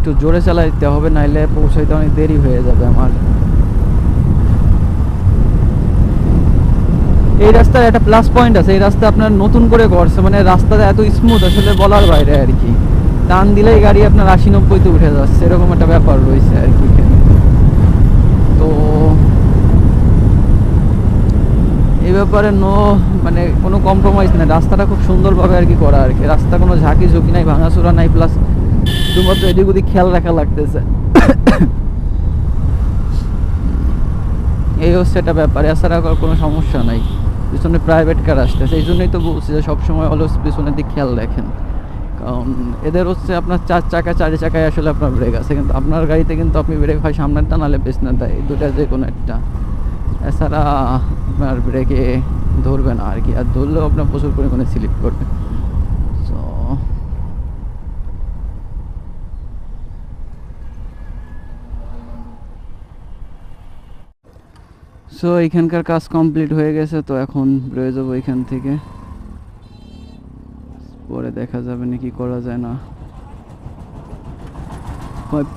একটু জোরে চালাই দিতে হবে, নাইলে পৌঁছাইতে অনেক দেরি হয়ে যাবে আমার। এই রাস্তার একটা প্লাস পয়েন্ট আছে, এই রাস্তা আপনার নতুন করে করছে মানে রাস্তাটা এত স্মুথ আসলে বলার বাইরে আর কি। টান দিলেই গাড়ি আপনার আশি নব্বইতে উঠে যাচ্ছে, এরকম একটা ব্যাপার রয়েছে আর কি তো এই ব্যাপারে নো মানে কোনো কম্প্রোমাইজ নেই, রাস্তাটা খুব সুন্দরভাবে আর কি করা আর কি। রাস্তা কোনো ঝাঁকি ঝুঁকি নাই, ভাঙাচোরা নাই প্লাস শুধুমাত্র এদিক ওদিক খেয়াল রাখা লাগতেছে। এই হচ্ছে একটা ব্যাপার, এছাড়া কোনো সমস্যা নাই। পিছনে প্রাইভেট কার আসতেছে, এই জন্যই তো বলছি যে সবসময় অলওয়েজ পিছনের দিক খেয়াল রাখেন। কারণ এদের হচ্ছে আপনার চার চাকা, চারি চাকায় আসলে আপনার ব্রেক আছে, কিন্তু আপনার গাড়িতে কিন্তু আপনি ব্রেক হয় সামনেরটা নাহলে পেছনেরটা এই দুটা যে কোনো একটা। এছাড়া আপনার ব্রেকে ধরবে না আর কি, আর ধরলেও আপনার প্রচুর পরিমাণে স্লিপ করবে তো সো এখানকার কাজ কমপ্লিট হয়ে গেছে, তো এখন রয়ে যাব এখান থেকে। পরে দেখা যাবে নাকি করা যায় না।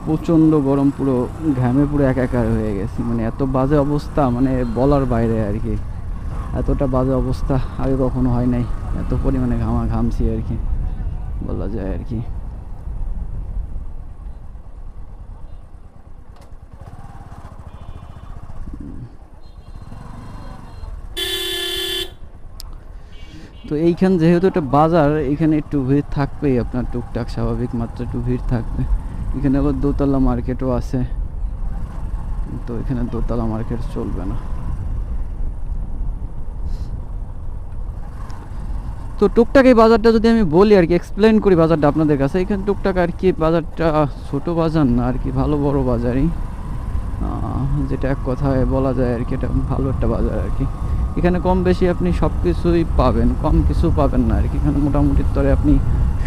প্রচণ্ড গরম, পুরো ঘামে পুরো একাকার হয়ে গেছি। মানে এত বাজে অবস্থা মানে বলার বাইরে আর কি। এতটা বাজে অবস্থা আগে কখনো হয় নাই। এত পরিমাণে ঘামা ঘামছি আর কি। বলা যায় আর কি। তো এইখান যেহেতু একটা বাজার, এখানে একটু ভিড় থাকবেই আপনার। টুকটাক স্বাভাবিক মাত্রা একটু ভিড় থাকবে। এখানে আবার দোতলা মার্কেটও আছে। তো এখানে দোতলা মার্কেট চলবে না। তো টুকটাক এই বাজারটা যদি আমি বলি আর কি এক্সপ্লেন করি বাজারটা আপনাদের কাছে। এখানে টুকটাক আর কি বাজারটা ছোট বাজার না আর কি, ভালো বড় বাজারই। যেটা এক কথায় বলা যায় আর কি, এটা ভালো একটা বাজার আর কি। এখানে কম বেশি আপনি সব কিছুই পাবেন, কম কিছু পাবেন না আর কি। এখানে মোটামুটি তরে আপনি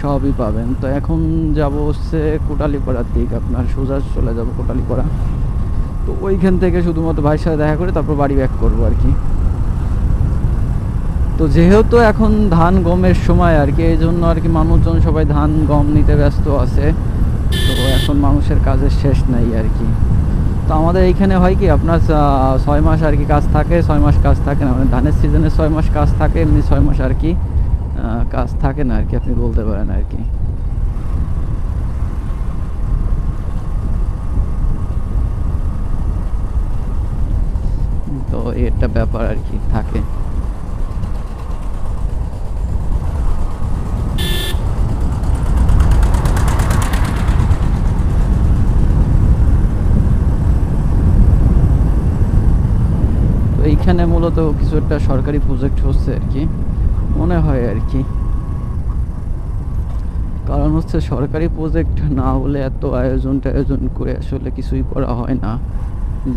সবই পাবেন। তো এখন যাব হচ্ছে কোটালিপাড়ার দিক, আপনার সোজা চলে যাব কোটালিপাড়া। তো ওইখান থেকে শুধুমাত্র ভাইয়ের সাথে দেখা করে তারপর বাড়ি ব্যাক করব আর কি। তো যেহেতু এখন ধান গমের সময় আর কি, এই জন্য আর কি মানুষজন সবাই ধান গম নিতে ব্যস্ত আছে। তো এখন মানুষের কাজের শেষ নাই আর কি। তো আমাদের এইখানে হয় কি, আপনার ছয় মাস আর কি কাজ থাকে, ছয় মাস কাজ থাকে না মানে ধানের সিজনে ছয় মাস কাজ থাকে, এমনি ছয় মাস আর কি কাজ থাকে না আর কি, আপনি বলতে পারেন আর কি। তো এটা ব্যাপার আর কি, থাকে। তো এইখানে মূলত কিছু একটা সরকারি প্রজেক্ট হচ্ছে আর কি। মনে হয় আর কি। কারণ হচ্ছে সরকারি প্রজেক্ট না হলে এত আয়োজন টায়োজন করে আসলে কিছুই করা হয় না।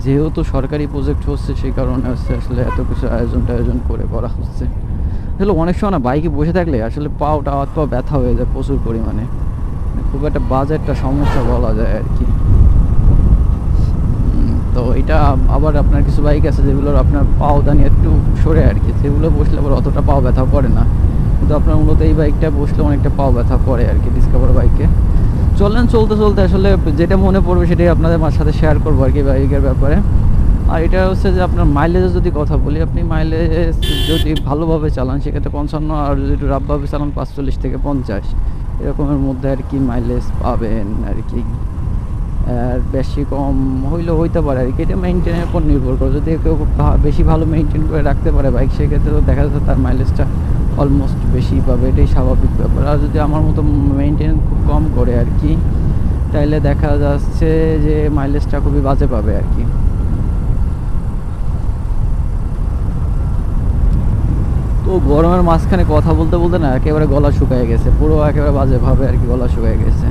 যেহেতু সরকারি প্রজেক্ট হচ্ছে, সেই কারণে হচ্ছে আসলে এত কিছু আয়োজন টায়োজন করে করা হচ্ছে। আসলে অনেক সময় না বাইকে বসে থাকলে আসলে পাওটা হাত পা ব্যথা হয়ে যায় প্রচুর পরিমাণে। মানে খুব একটা বাজেটটা সমস্যা বলা যায় আর কি। এটা আবার আপনার কিছু বাইক আছে যেগুলোর আপনার পাও দানি একটু সরে আর কি। সেগুলো বসলে আবার অতটা পাও ব্যথা করে না। কিন্তু আপনার মূলত এই বাইকটা বসলে অনেকটা পাও ব্যথা করে আর কি ডিসকভার বাইকে চলেন চলতে চলতে আসলে যেটা মনে পড়বে সেটাই আপনাদের সাথে শেয়ার করব আর কি বাইকের ব্যাপারে। আর এটা হচ্ছে যে আপনার মাইলেজের যদি কথা বলি, আপনি মাইলেজ যদি ভালোভাবে চালান, সেক্ষেত্রে পঞ্চান্ন আর যদি রাফভাবে চালান, পাঁচচল্লিশ থেকে পঞ্চাশ। এরকমের মধ্যে আর কি মাইলেজ পাবেন আর কি। আর বেশি কম হইলেও হইতে পারে। আর কি, এটা মেনটেনের উপর নির্ভর করে। যদি কেউ বেশি ভালো মেনটেন করে রাখতে পারে বাইক সেক্ষেত্রে তো দেখা যাচ্ছে তার মাইলেজটা অলমোস্ট বেশি পাবে। এটাই স্বাভাবিক ব্যাপার। আর যদি আমার মতো মেনটেন খুব কম করে আর কি, তাইলে দেখা যাচ্ছে যে মাইলেজটা খুবই বাজে পাবে আর কি। তো গরমের মাঝখানে কথা বলতে বলতে না, একেবারে গলা শুকায় গেছে। পুরো একেবারে বাজেভাবে আর কি গলা শুকায় গেছে।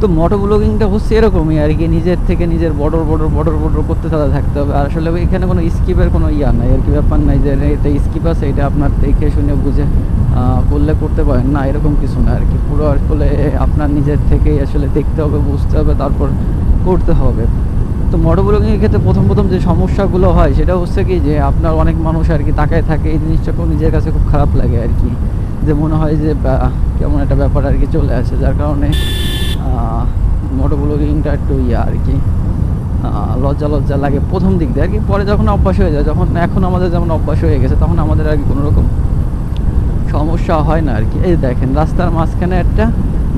তো মোটো ব্লগিংটা হচ্ছে এরকমই আর কি, নিজের থেকে নিজের বর্ডর বর্ডর বর্ডর বর্ডর করতে থাকা থাকতে হবে। আর আসলে এখানে কোনো স্কিপের কোনো ইয়া নাই, আর কি ব্যাপার নাই যে এটা স্কিপ আছে, এটা আপনার দেখে শুনে বুঝে করলে করতে পারেন। না, এরকম কিছু না আর কি, পুরো আসলে আপনার নিজের থেকেই আসলে দেখতে হবে, বুঝতে হবে, তারপর করতে হবে। তো মোটো ব্লগিংয়ের ক্ষেত্রে প্রথম প্রথম যে সমস্যাগুলো হয়, সেটা হচ্ছে কি যে আপনার অনেক মানুষ আর কি তাকায় থাকে, এই জিনিসটা খুব নিজের কাছে খুব খারাপ লাগে আর কি। যে মনে হয় যে কেমন একটা ব্যাপার আর কি চলে আসে, যার কারণে মোটো ব্লগিংটা একটু ইয়ে আর কি। লজ্জা লজ্জা লাগে প্রথম দিক দিয়ে আর কি। পরে যখন অভ্যাস হয়ে যায়, যখন এখন আমাদের যেমন অভ্যাস হয়ে গেছে, তখন আমাদের আর কি কোনো রকম সমস্যা হয় না আর কি। এই দেখেন, রাস্তার মাঝখানে একটা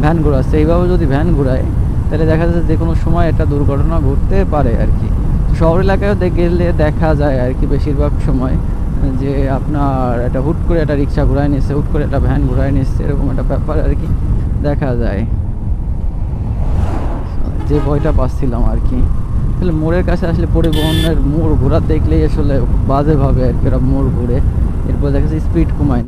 ভ্যান ঘোরাচ্ছে। এইভাবে যদি ভ্যান ঘোরায়, তাহলে দেখা যাচ্ছে যে কোনো সময় একটা দুর্ঘটনা ঘটতে পারে আর কি। শহর এলাকায় গেলে দেখা যায় আর কি বেশিরভাগ সময় যে আপনার একটা হুট করে একটা রিক্সা ঘুরায় নিচ্ছে, হুট করে একটা ভ্যান ঘুরায় নিচ্ছে, এরকম একটা ব্যাপার আর কি দেখা যায়। যে ভয়টা পাচ্ছিলাম আর কি। আসলে মোড়ের কাছে আসলে পরিবহনের মোড় ঘোরা দেখলেই আসলে বাজেভাবে আর কি ওরা মোড় ঘুরে। এরপর দেখা যাচ্ছে স্পিড কমায়।